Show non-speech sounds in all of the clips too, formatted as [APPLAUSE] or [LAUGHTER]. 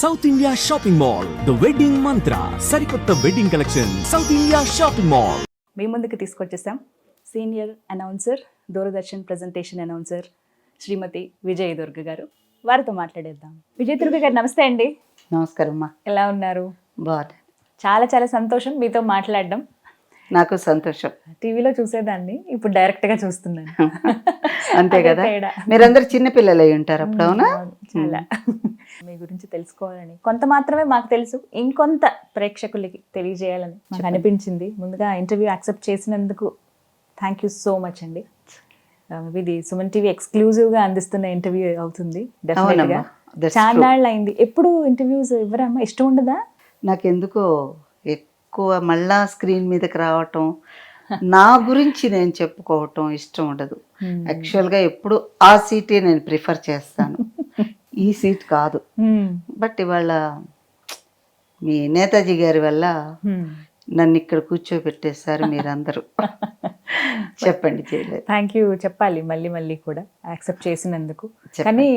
South India Shopping Mall the wedding Mantra సరికొత్త wedding collection South India Shopping Mall మీ ముందుకు తీసుకొచ్చేసాం. Senior announcer Doordarshan presentation announcer Shrimati Vijaya Durga garu. వారితో మాట్లాడేద్దాం. విజయ దుర్గ గారు నమస్తే అండి. నమస్కారం అమ్మా. ఎలా ఉన్నారు? బాగుంది చాలా చాలా సంతోషం మీతో మాట్లాడడం. నాకు సంతోషం. టీవీలో చూసేదాన్ని ఇప్పుడు డైరెక్ట్గా చూస్తున్నాను. [LAUGHS] అంతే కదా. మీరందరూ చిన్న పిల్లలు అయి ఉంటారు అప్పుడు అవునా? చాలా. [LAUGHS] మీ గురించి తెలుసుకోవాలని. కొంత మాత్రమే మాకు తెలుసు. ఇంకొంత ప్రేక్షకులకి తెలియజేయాలని అనిపించింది. ముందుగా ఇంటర్వ్యూ యాక్సెప్ట్ చేసినందుకు థ్యాంక్ యూ సో మచ్ అండి. ఆ, ఇది సుమన్ టీవీ ఎక్స్క్లూజివ్గా అందిస్తున్న ఇంటర్వ్యూ అవుతుంది డెఫినెట్గా. చాన్నాళ్ళు అయింది ఎప్పుడు ఇంటర్వ్యూస్ ఇవ్వరమ్మా? ఇష్టం ఉండదా? నాకెందుకో ఎక్కువ మళ్ళా స్క్రీన్ మీదకి రావటం నా గురించి నేను చెప్పుకోవటం ఇష్టం ఉండదు యాక్చువల్గా ఎప్పుడు ఆ సీటే నేను ప్రిఫర్ చేస్తాను ఈ సీట్ కాదు. బట్ ఇవాళ మీ నేతాజీ గారి వల్ల. నన్ను ఇక్కడ కూర్చోబెట్టేశారు మీరందరూ. [LAUGHS] చెప్పండి చేయలేదు థ్యాంక్ యూ చెప్పాలి మళ్ళీ మళ్ళీ కూడా యాక్సెప్ట్ చేసినందుకు. కానీ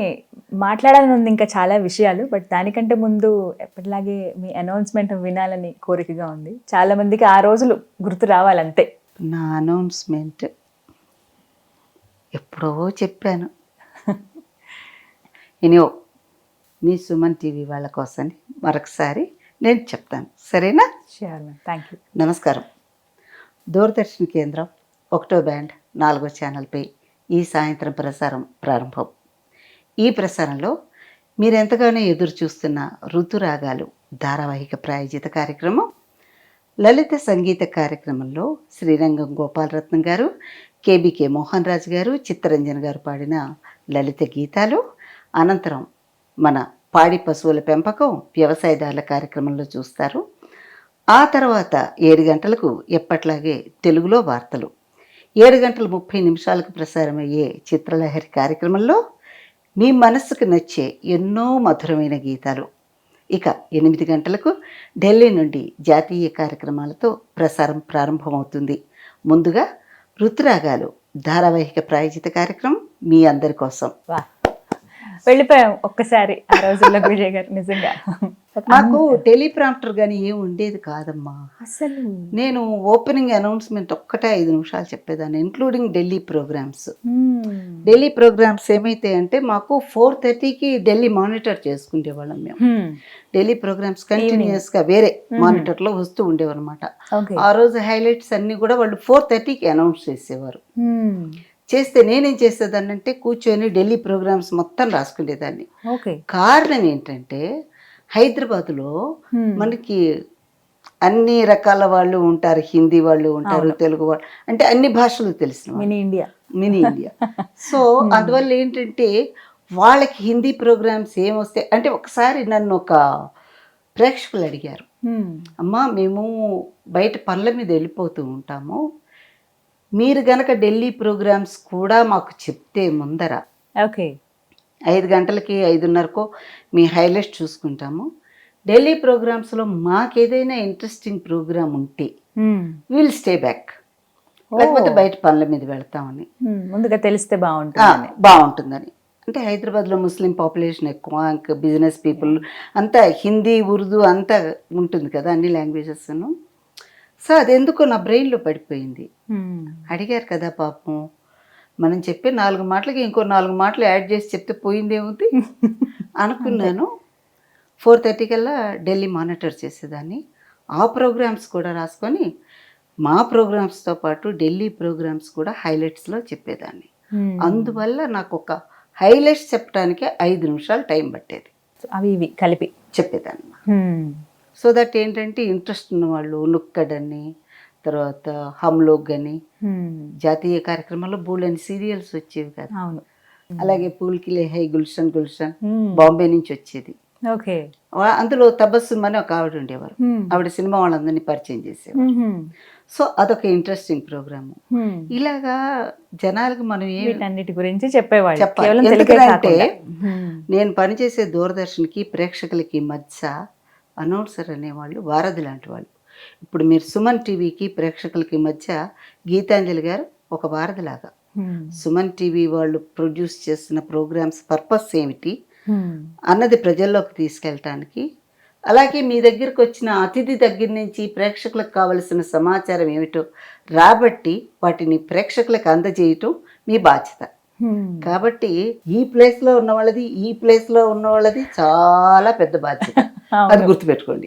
మాట్లాడాలని ఉంది ఇంకా చాలా విషయాలు బట్ దానికంటే ముందు ఎప్పటిలాగే మీ అనౌన్స్మెంట్ వినాలని కోరికగా ఉంది. చాలా మందికి ఆ రోజులు గుర్తు రావాలంతే. నా అనౌన్స్మెంట్ ఎప్పుడో చెప్పాను. [LAUGHS] ఇనియో మీ సుమన్ టీవీ వాళ్ళ కోసం మరొకసారి నేను చెప్తాను. సరేనా? షూర్ మ్యామ్ థ్యాంక్ యూ నమస్కారం. దూరదర్శన్ కేంద్రం ఒకటో బ్యాండ్ నాలుగో ఛానల్పై ఈ సాయంత్రం ప్రసారం ప్రారంభం. ఈ ప్రసారంలో మీరు ఎంతగానో ఎదురు చూస్తున్న ఋతురాగాలు ధారావాహిక ప్రాయోజిత కార్యక్రమం లలిత సంగీత కార్యక్రమంలో శ్రీరంగం గోపాలరత్నం గారు కేబీకే మోహన్ రాజు గారు చిత్తరంజన్ గారు పాడిన లలిత గీతాలు అనంతరం మన పాడి పశువుల పెంపకం వ్యవసాయదారుల కార్యక్రమంలో చూస్తారు. ఆ తర్వాత ఏడు గంటలకు ఎప్పట్లాగే తెలుగులో వార్తలు. ఏడు గంటల ముప్పై నిమిషాలకు ప్రసారమయ్యే చిత్రలహరి కార్యక్రమంలో మీ మనస్సుకు నచ్చే ఎన్నో మధురమైన గీతాలు. ఇక ఎనిమిది గంటలకు ఢిల్లీ నుండి జాతీయ కార్యక్రమాలతో ప్రసారం ప్రారంభమవుతుంది. ముందుగా ఋతురాగాలు ధారావాహిక ప్రాయోజిత కార్యక్రమం మీ అందరి కోసం. వా! వెళ్ళిపోయాం ఒక్కసారి ఆ రోజుల్లో విజయ్ గారు నిజంగా. నాకు టెలిప్రాంప్టర్ కానీ ఏం ఉండేది కాదమ్మా. అసలు. నేను ఓపెనింగ్ అనౌన్స్మెంట్ ఒక్కటే ఐదు నిమిషాలు చెప్పేదాన్ని including Delhi programmes Hmm. Delhi programmes ఏమైతే అంటే మాకు ఫోర్ థర్టీకి ఢిల్లీ మానిటర్ చేసుకునేవాళ్ళం మేము. Hmm. ఢిల్లీ ప్రోగ్రామ్స్ కంటిన్యూస్గా వేరే మానిటర్లో వస్తూ ఉండేవన్నమాట ఆ రోజు హైలైట్స్ అన్నీ కూడా వాళ్ళు ఫోర్ థర్టీకి అనౌన్స్ చేసేవారు. Hmm. చేస్తే నేనేం చేసేదాన్ని అంటే కూర్చొని ఢిల్లీ ప్రోగ్రామ్స్ మొత్తం రాసుకునేదాన్ని. ఓకే. కారణం ఏంటంటే హైదరాబాద్లో. మనకి అన్ని రకాల వాళ్ళు ఉంటారు హిందీ వాళ్ళు ఉంటారు తెలుగు వాళ్ళు అంటే అన్ని భాషలు తెలిసిన. Mini India. Mini India. [LAUGHS] So అందువల్ల ఏంటంటే వాళ్ళకి హిందీ ప్రోగ్రామ్స్ ఏమొస్తాయి అంటే ఒకసారి నన్ను ఒక ప్రేక్షకులు అడిగారు. అమ్మా మేము బయట పనుల మీద వెళ్ళిపోతూ ఉంటాము. మీరు గనక ఢిల్లీ ప్రోగ్రామ్స్ కూడా మాకు చెప్తే ముందర ఓకే. ఐదు గంటలకి ఐదున్నరకో మీ హైలైట్స్ చూసుకుంటాము. ఢిల్లీ ప్రోగ్రామ్స్లో మాకేదైనా ఇంట్రెస్టింగ్ ప్రోగ్రామ్ ఉంటే. Will stay back. లేకపోతే బయట పనుల మీద వెళ్తామని. ముందుగా తెలిస్తే బాగుంటుంది. బాగుంటుందని. అంటే హైదరాబాద్లో ముస్లిం పాపులేషన్ ఎక్కువ ఇంకా బిజినెస్ పీపుల్ అంతా హిందీ ఉర్దూ అంతా ఉంటుంది కదా అన్ని లాంగ్వేజెస్ను సో అది ఎందుకో నా బ్రెయిన్లో పడిపోయింది. అడిగారు కదా పాపం. మనం చెప్పే నాలుగు మాటలకి ఇంకో నాలుగు మాటలు యాడ్ చేసి చెప్తే పోయిందేముంది? [LAUGHS] అనుకున్నాను. ఫోర్ థర్టీ కల్లా ఢిల్లీ మానిటర్ చేసేదాన్ని. ఆ ప్రోగ్రామ్స్ కూడా రాసుకొని మా ప్రోగ్రామ్స్తో పాటు ఢిల్లీ ప్రోగ్రామ్స్ కూడా హైలైట్స్లో చెప్పేదాన్ని. అందువల్ల నాకు ఒక హైలైట్స్ చెప్పడానికి ఐదు నిమిషాలు టైం పట్టేది. అవి ఇవి కలిపి. చెప్పేదాన్ని. సో దట్ ఏంటంటే ఇంట్రెస్ట్ ఉన్న వాళ్ళు నుక్కడని తర్వాత హమ్లోగ్ అని. జాతీయ కార్యక్రమాల్లో బోల్డని సీరియల్స్ వచ్చేవి కదా అవును అలాగే పూల్కి హై గుల్షన్ గుల్షన్. బాంబే నుంచి వచ్చేది ఓకే అందులో తబస్సుమ్ అని ఒక ఆవిడ ఉండేవారు. ఆవిడ సినిమా వాళ్ళందరినీ పరిచయం చేసేవారు Hmm. సో అదొక ఇంట్రెస్టింగ్ ప్రోగ్రామ్. ఇలాగా జనాలకు మనం వీటన్నిటి గురించి చెప్పేవాళ్ళు చెప్పాలి. ఎందుకంటే. నేను పనిచేసే దూరదర్శన్కి ప్రేక్షకులకి మధ్య అనౌన్సర్ అనేవాళ్ళు వారధి లాంటి వాళ్ళు ఇప్పుడు మీరు సుమన్ టీవీకి ప్రేక్షకులకి మధ్య గీతాంజలి గారు ఒక వారధిలాగా Hmm. సుమన్ టీవీ వాళ్ళు ప్రొడ్యూస్ చేసిన ప్రోగ్రామ్స్ పర్పస్ ఏమిటి. అన్నది ప్రజల్లోకి తీసుకెళ్ళటానికి అలాగే మీ దగ్గరకు వచ్చిన అతిథి దగ్గర నుంచి ప్రేక్షకులకు కావలసిన సమాచారం ఏమిటో రాబట్టి వాటిని ప్రేక్షకులకు అందజేయటం మీ బాధ్యత. కాబట్టి ఈ ప్లేస్లో ఉన్న వాళ్ళది ఈ ప్లేస్లో ఉన్న వాళ్ళది చాలా పెద్ద బాధ్యత అది. గుర్తుపెట్టుకోండి